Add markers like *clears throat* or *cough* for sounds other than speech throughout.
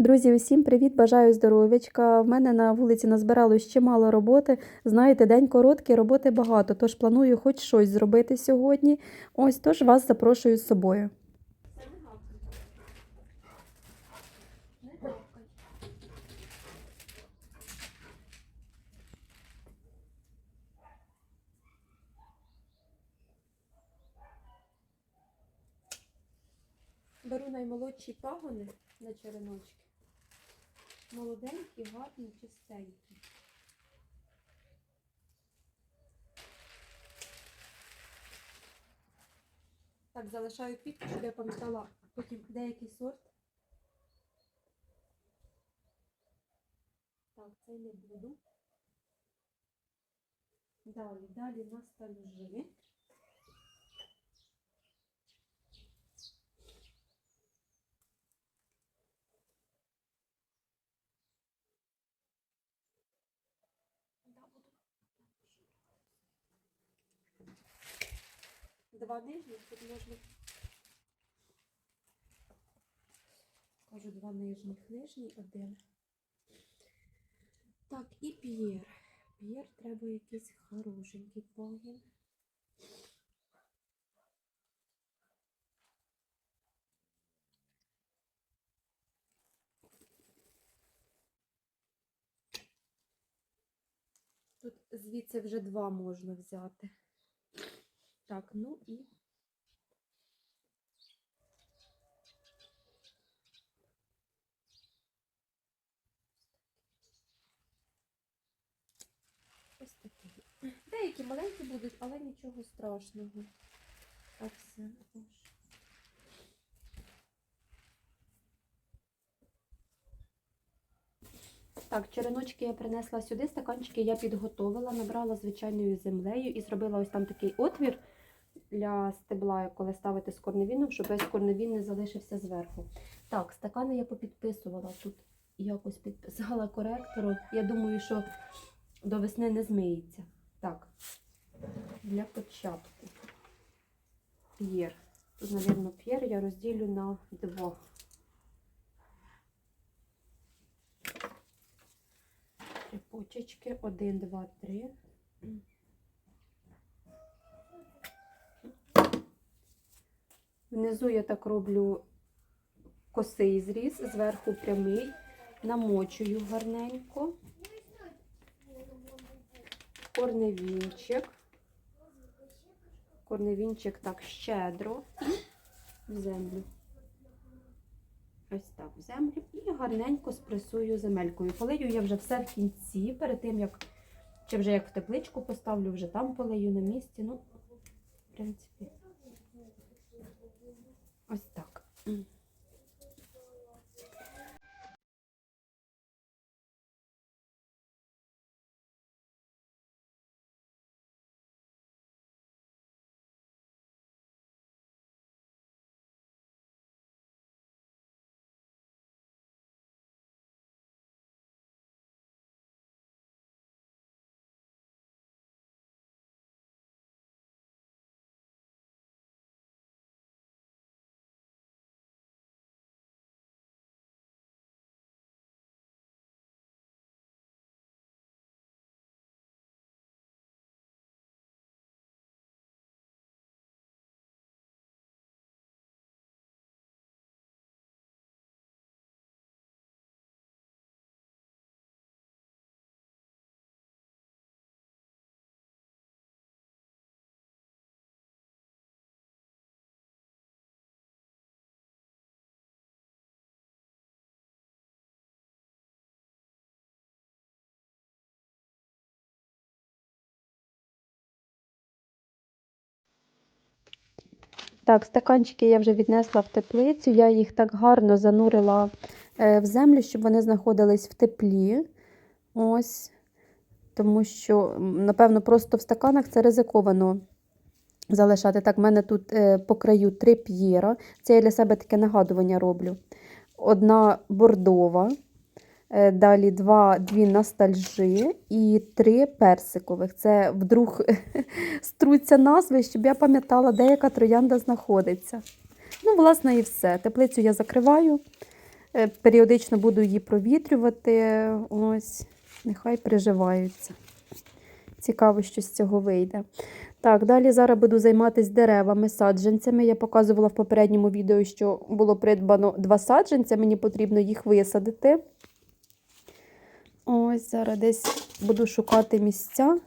Друзі, усім привіт! Бажаю здоров'ячка. В мене на вулиці назбиралось чимало роботи. Знаєте, день короткий, роботи багато, тож планую хоч щось зробити сьогодні. Ось тож вас запрошую з собою. Беру наймолодші пагони на череночки. Молоденькі, гарні, чистенькі. Так, залишаю підку, щоб я пам'ятала потім деякий сорт. Так, цей не буду. Далі, далі ностальжи. Да, Два нижніх, тут можна. Кажу, два нижніх, нижній один. Так, і п'єр. П'єр треба якийсь хорошенький пагін. Тут звідси вже два можна взяти. Так, ну і ось такий. Деякі маленькі будуть, але нічого страшного. Так, все. Так, череночки я принесла сюди, стаканчики я підготовила, набрала звичайною землею і зробила ось там такий отвір для стебла, коли ставити з корневіном, щоб весь корневін не залишився зверху. Так, стакани я попідписувала тут. Якось підписала коректором. Я думаю, що до весни не змиється. Так, для початку. П'єр. Тут, мабуть, п'єр я розділю на два. Три почечки. Один, два, три. Внизу я так роблю косий зріз, зверху прямий, намочую гарненько. Корневінчик. Корневінчик так щедро і в землю. Ось так, в землю. І гарненько спресую земелькою. Полию я вже все в кінці, перед тим, як, чи вже як в тепличку поставлю, вже там полию на місці. Ну, в принципі, Thank you. Так, стаканчики я вже віднесла в теплицю. Я їх так гарно занурила е, в землю, щоб вони знаходились в теплі. Ось. Тому що, напевно, просто в стаканах це ризиковано залишати. Так, в мене тут е, по краю три п'єра. Це я для себе таке нагадування роблю. Одна бордова, далі два, дві ностальжі і три персикових. Це вдруг *laughs* струться назви, щоб я пам'ятала, де яка троянда знаходиться. Ну, власне, і все. Теплицю я закриваю. Е, Періодично буду її провітрювати. Ось, нехай приживаються. Цікаво, що з цього вийде. Так, далі зараз буду займатися деревами, саджанцями. Я показувала в попередньому відео, що було придбано два саджанця, мені потрібно їх висадити. Ось зараз десь буду шукати місця.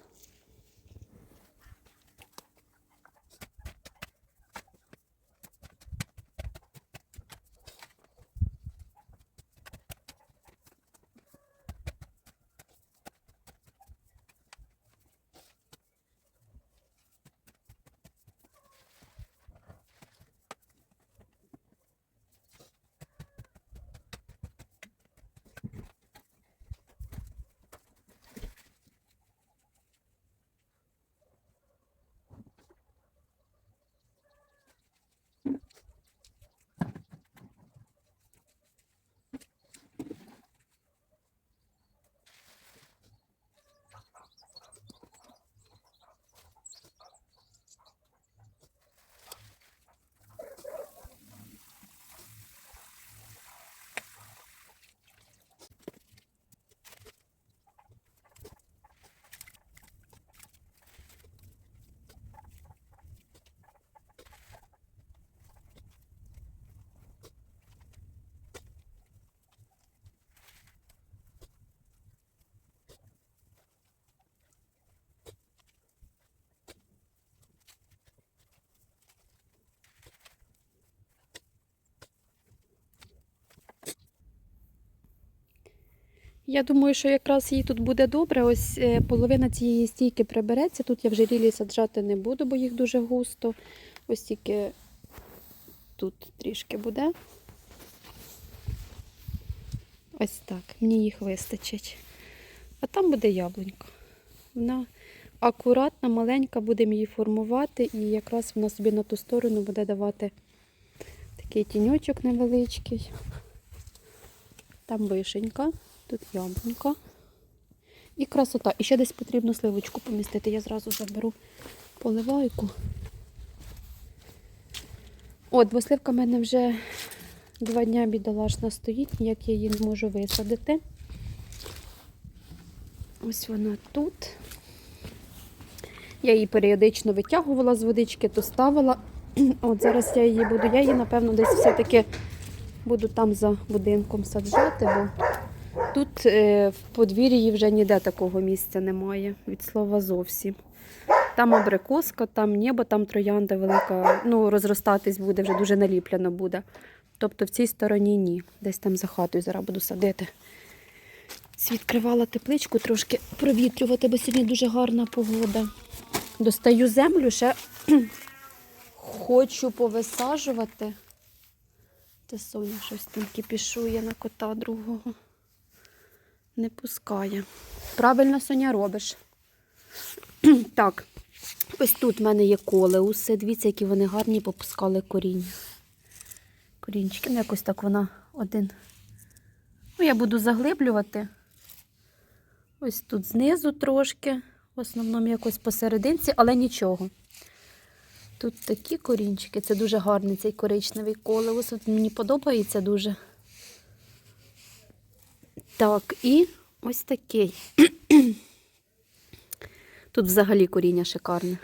Я думаю, що якраз їй тут буде добре. Ось е, половина цієї стійки прибереться. Тут я вже рілі саджати не буду, бо їх дуже густо. Ось тільки тут трішки буде. Ось так, мені їх вистачить. А там буде яблунька. Вона акуратна, маленька, будемо її формувати, і якраз вона собі на ту сторону буде давати такий тіньочок невеличкий. Там вишенька, тут яблунька. І красота. І ще десь потрібно сливочку помістити. Я зразу заберу поливайку. От, бо сливка в мене вже два дня бідолашна стоїть, ніяк я її не можу висадити. Ось вона тут. Я її періодично витягувала з водички, то ставила. *clears throat* От зараз я її буду, я її, напевно, десь все-таки буду там за будинком саджати, бо тут е, в подвір'ї вже ніде такого місця немає, від слова зовсім. Там абрикоска, там небо, там троянда велика, ну, розростатись буде, вже дуже наліплено буде. Тобто в цій стороні ні. Десь там за хатою зараз буду садити. Відкривала тепличку, трошки провітрювати, бо сьогодні дуже гарна погода. Достаю землю, ще *clears throat* хочу повисаджувати. Те Соня щось там кипішує на кота другого. Не пускає. Правильно, Соня, робиш. *clears throat* так, ось тут в мене є колеуси. Дивіться, які вони гарні попускали коріння. Корінчики, ну якось так вона один. Ну, я буду заглиблювати. Ось тут знизу трошки, в основному якось посерединці, але нічого. Тут такі корінчики, це дуже гарний цей коричневий колеус. От мені подобається дуже. Так, і ось такий. Тут взагалі коріння шикарне.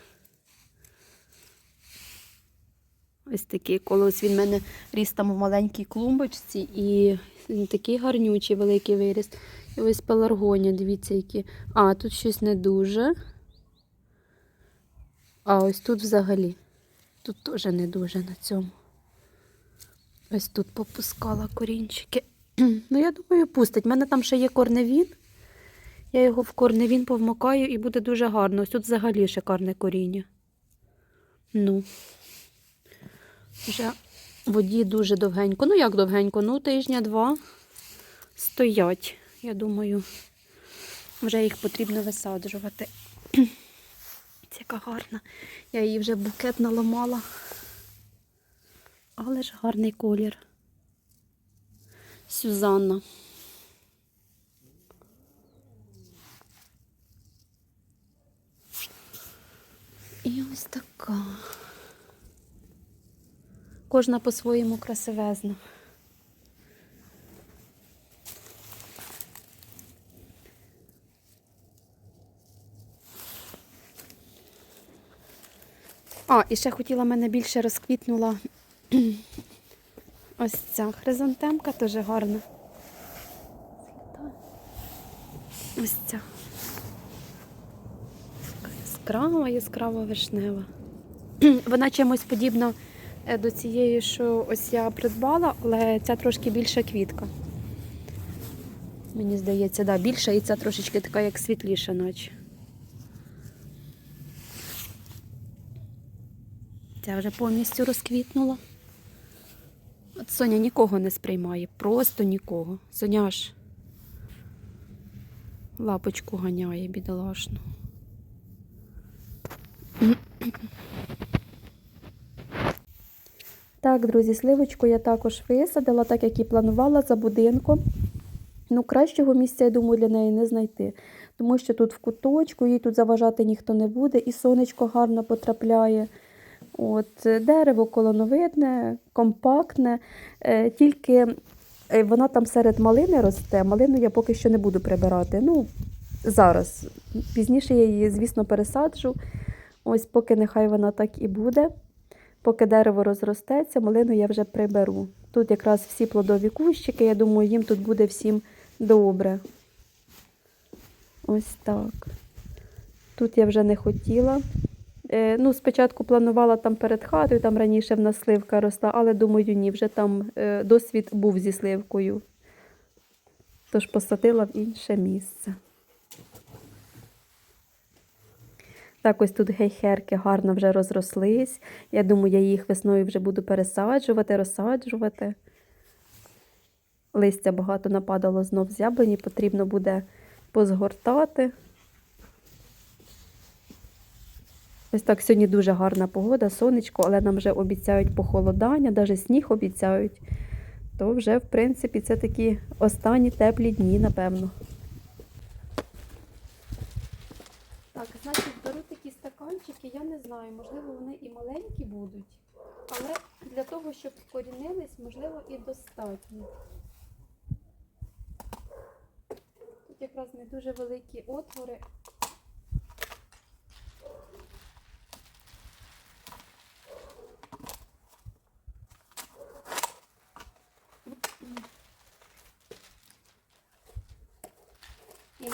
Ось такий колос. Він в мене ріс там у маленькій клумбочці і він такий гарнючий, великий виріс. І ось пеларгонія, дивіться, які. А, тут щось не дуже. А ось тут взагалі. Тут теж не дуже на цьому. Ось тут попускала корінчики. *clears throat* Ну, я думаю, пустить. У мене там ще є корневін. Я його в корневін повмикаю і буде дуже гарно. Ось тут взагалі шикарне коріння. Ну, вже воді дуже довгенько. Ну, як довгенько? Ну, тижня-два стоять. Я думаю, вже їх потрібно висаджувати. *clears throat* Яка гарна. Я її вже букет наламала. Але ж гарний колір. Сюзанна. І ось така. Кожна по-своєму красивезна. А, і ще хотіла мене більше розквітнула ось ця хризантемка, теж гарна. Ось ця. Така Яскрава, яскрава вишнева. *clears throat* Вона чимось подібна е, до цієї, що ось я придбала, але ця трошки більша квітка. Мені здається, да, більша і ця трошечки така, як світліша, наче. Ця вже повністю розквітнула. От Соня нікого не сприймає, просто нікого. Соня аж лапочку ганяє, бідолашну. Так, друзі, сливочку я також висадила, так як і планувала за будинком. Ну, кращого місця, я думаю, для неї не знайти. Тому що тут в куточку, їй тут заважати ніхто не буде, і сонечко гарно потрапляє. От, е, дерево колоновидне, компактне, е, тільки е, вона там серед малини росте. Малину я поки що не буду прибирати. Ну, зараз. Пізніше я її, звісно, пересаджу. Ось поки нехай вона так і буде. Поки дерево розростеться, малину я вже приберу. Тут якраз всі плодові кущики, я думаю, їм тут буде всім добре. Ось так. Тут я вже не хотіла. Е, ну, спочатку планувала там перед хатою, там раніше в нас сливка росла, але думаю, ні, вже там е, досвід був зі сливкою. Тож посадила в інше місце. Так, ось тут гейхерки гарно вже розрослись. Я думаю, я їх весною вже буду пересаджувати, розсаджувати. Листя багато нападало знов з яблуні, потрібно буде позгортати. Ось так сьогодні дуже гарна погода, сонечко, але нам вже обіцяють похолодання, навіть сніг обіцяють. То вже, в принципі, це такі останні теплі дні, напевно. Так, значить, беру такі стаканчики, я не знаю, можливо, вони і маленькі будуть, але для того, щоб вкорінились, можливо, і достатньо. Тут якраз не дуже великі отвори.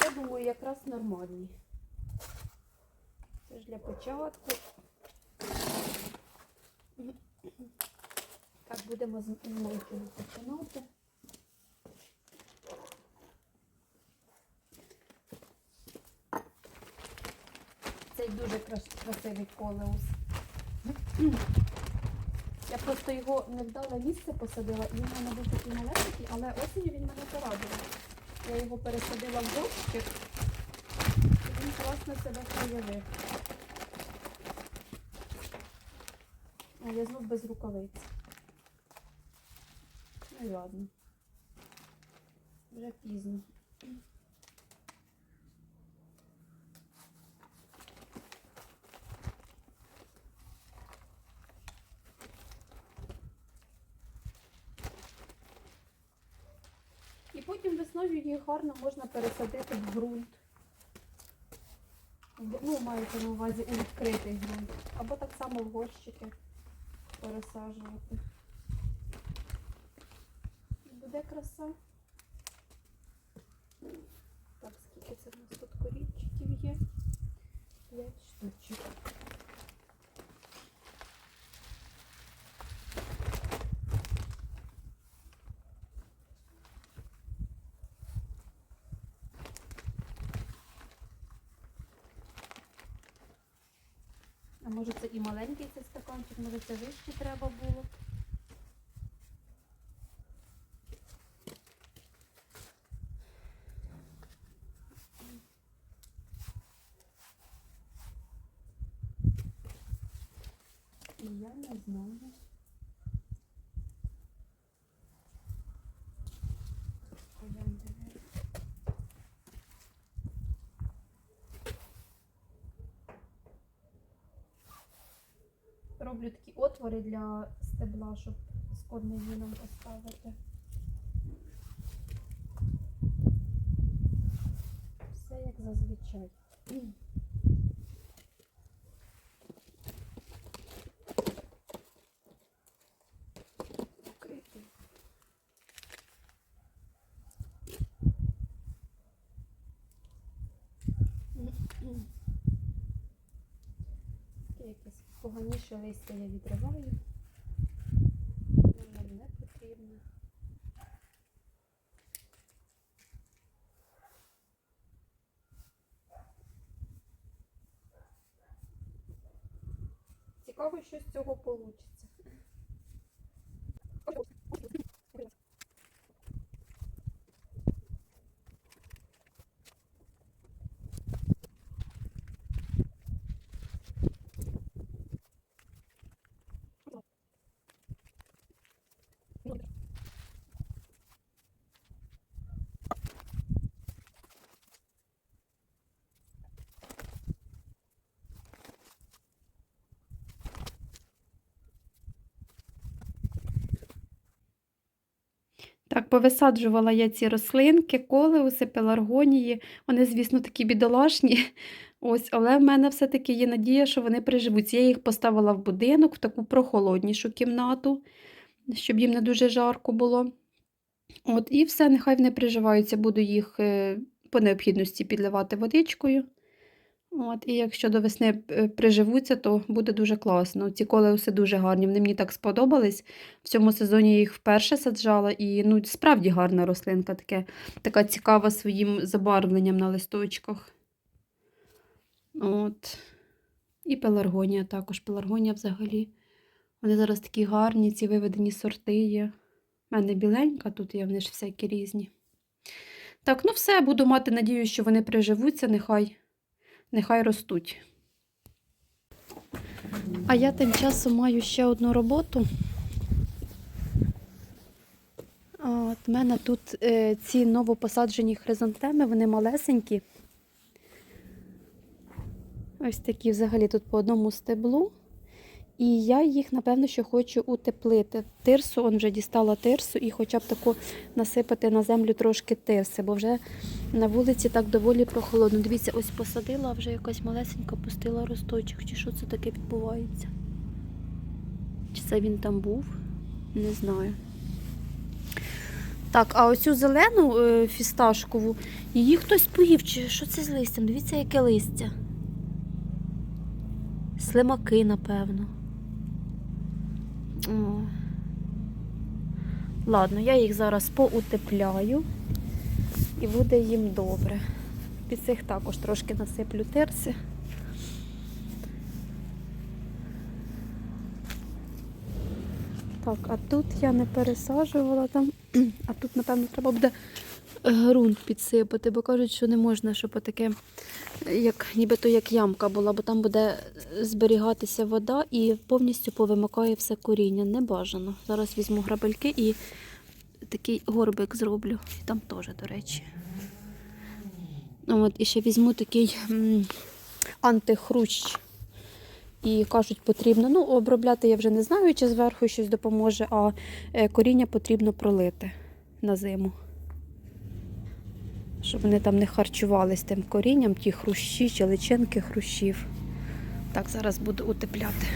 Я думаю, якраз нормальні. Це ж для початку. Так, будемо з маленькими починати. Цей дуже крас- красивий колеус. Я просто його не вдале місце посадила, і він в мене був такий маленький, але осінню він мене порадував. Я його пересадила в горщик, і він класно себе проявив. А я знов без рукавиць. Ну ладно. Вже пізно. І потім весною їх гарно можна пересадити в ґрунт. Ну, маєте на увазі у відкритий ґрунт. Або так само в горщики пересаджувати. Буде краса. Так, скільки це в нас тут корінчиків є? П'ять штучок. А може це і маленький цей стаканчик, може це вище треба було. І я не знаю. Пойдемо дивитися. Роблю такі отвори для стебла, щоб з корневіном поставити. Все як зазвичай. Поганіше листя я відриваю. Воно не потрібно. Цікаво, що з цього вийде. Так, повисаджувала я ці рослинки, колеуси, пеларгонії. Вони, звісно, такі бідолашні. *laughs* Ось, але в мене все-таки є надія, що вони приживуться. Я їх поставила в будинок, в таку прохолоднішу кімнату, щоб їм не дуже жарко було. От, і все, нехай вони приживаються, буду їх е, по необхідності підливати водичкою. От, і якщо до весни е, приживуться, то буде дуже класно. Ці колеуси дуже гарні, вони мені так сподобались. В цьому сезоні я їх вперше саджала, і ну, справді гарна рослинка, таке, така цікава своїм забарвленням на листочках. От. І пеларгонія також. Пеларгонія взагалі. Вони зараз такі гарні, ці виведені сорти є. У мене біленька, тут є вони ж всякі різні. Так, ну все, буду мати надію, що вони приживуться, нехай, нехай ростуть. А я тим часом маю ще одну роботу. От, мене тут е, ці новопосаджені хризантеми, вони малесенькі. Ось такі взагалі тут по одному стеблу. І я їх, напевно, що хочу утеплити. Тирсу, он вже дістала тирсу, і хоча б таку насипати на землю трошки тирси, бо вже на вулиці так доволі прохолодно. Дивіться, ось посадила, а вже якась малесенька пустила росточок. Чи що це таке відбувається? Чи це він там був? Не знаю. Так, а оцю зелену е, фісташкову, її хтось поїв. Чи що це з листям? Дивіться, яке листя. Слимаки, напевно. Ладно, я їх зараз поутепляю і буде їм добре. Під цих також трошки насиплю терси. Так, а тут я не пересаджувала там, *clears throat* а тут, напевно, треба буде ґрунт підсипати, бо кажуть, що не можна, щоб таке, як, нібито як ямка була, бо там буде зберігатися вода і повністю повимикає все коріння. Не бажано. Зараз візьму грабельки і такий горбик зроблю. І там теж, до речі. От, і ще візьму такий антихрущ. І кажуть, потрібно, ну, обробляти я вже не знаю, чи зверху щось допоможе, а е, коріння потрібно пролити на зиму щоб вони там не харчувались тим корінням, ті хрущі чи личинки хрущів. Так, зараз буду утепляти.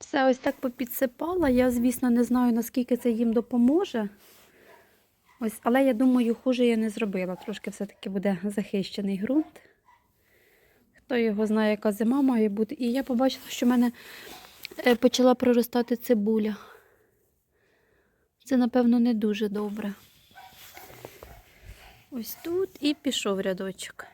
Все ось так попідсипала. Я, звісно, не знаю, наскільки це їм допоможе. Ось, але я думаю, хуже я не зробила. Трошки все-таки буде захищений ґрунт. Хто його знає, яка зима має бути. І я побачила, що в мене е, почала проростати цибуля. Це, напевно, не дуже добре. Ось тут і пішов рядочок.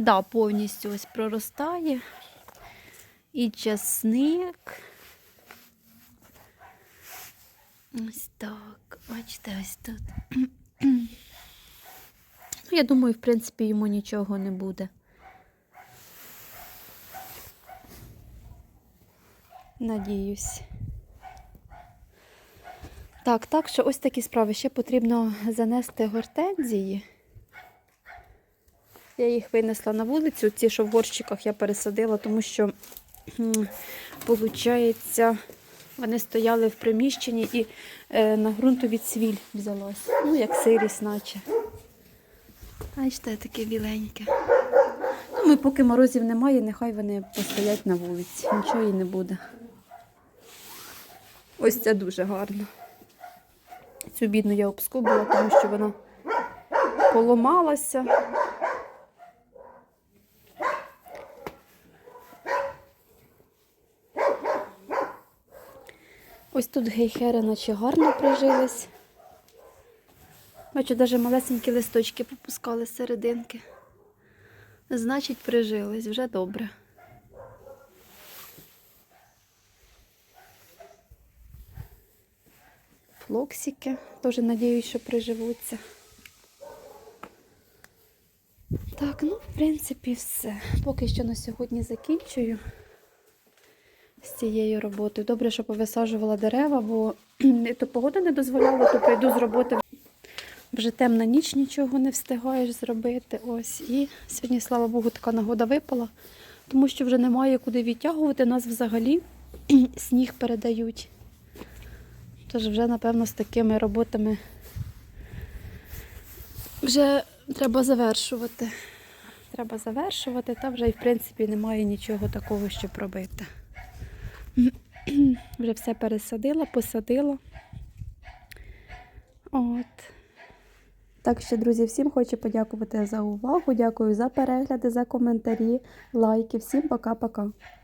Да, повністю ось проростає. І часник. Ось так. Бачите, ось тут. *clears throat* Ну, я думаю, в принципі, йому нічого не буде. Надіюсь. Так, так що ось такі справи. Ще потрібно занести гортензії. Я їх винесла на вулицю. Ці, що в горщиках я пересадила, тому що, виходить, вони стояли в приміщенні і е, на ґрунтові цвіль взялась. Ну, як сирість, наче. Бачите, таке біленьке. Ну, ми поки морозів немає, нехай вони постоять на вулиці. Нічого їй не буде. Ось це дуже гарно. Цю бідну я обскубила, тому що вона поламалася. Ось тут гейхери наче гарно прижились. Бачу, навіть малесенькі листочки попускали з серединки. Значить, прижились, вже добре. Флоксики, теж надіюсь, що приживуться. Так, ну, в принципі, все. Поки що на сьогодні закінчую з цією роботою. Добре, що повисаджувала дерева, бо *clears throat* то погода не дозволяла, то прийду з роботи. Вже темна ніч, нічого не встигаєш зробити. Ось. І сьогодні, слава Богу, така нагода випала, тому що вже немає куди відтягувати. Нас взагалі *clears throat* сніг передають. Тож вже, напевно, з такими роботами вже треба завершувати. Треба завершувати, та вже, в принципі, немає нічого такого, щоб робити. *clears throat* Вже все пересадила, посадила. От. Так що, друзі, всім хочу подякувати за увагу. Дякую за перегляди, за коментарі, лайки. Всім пока-пока.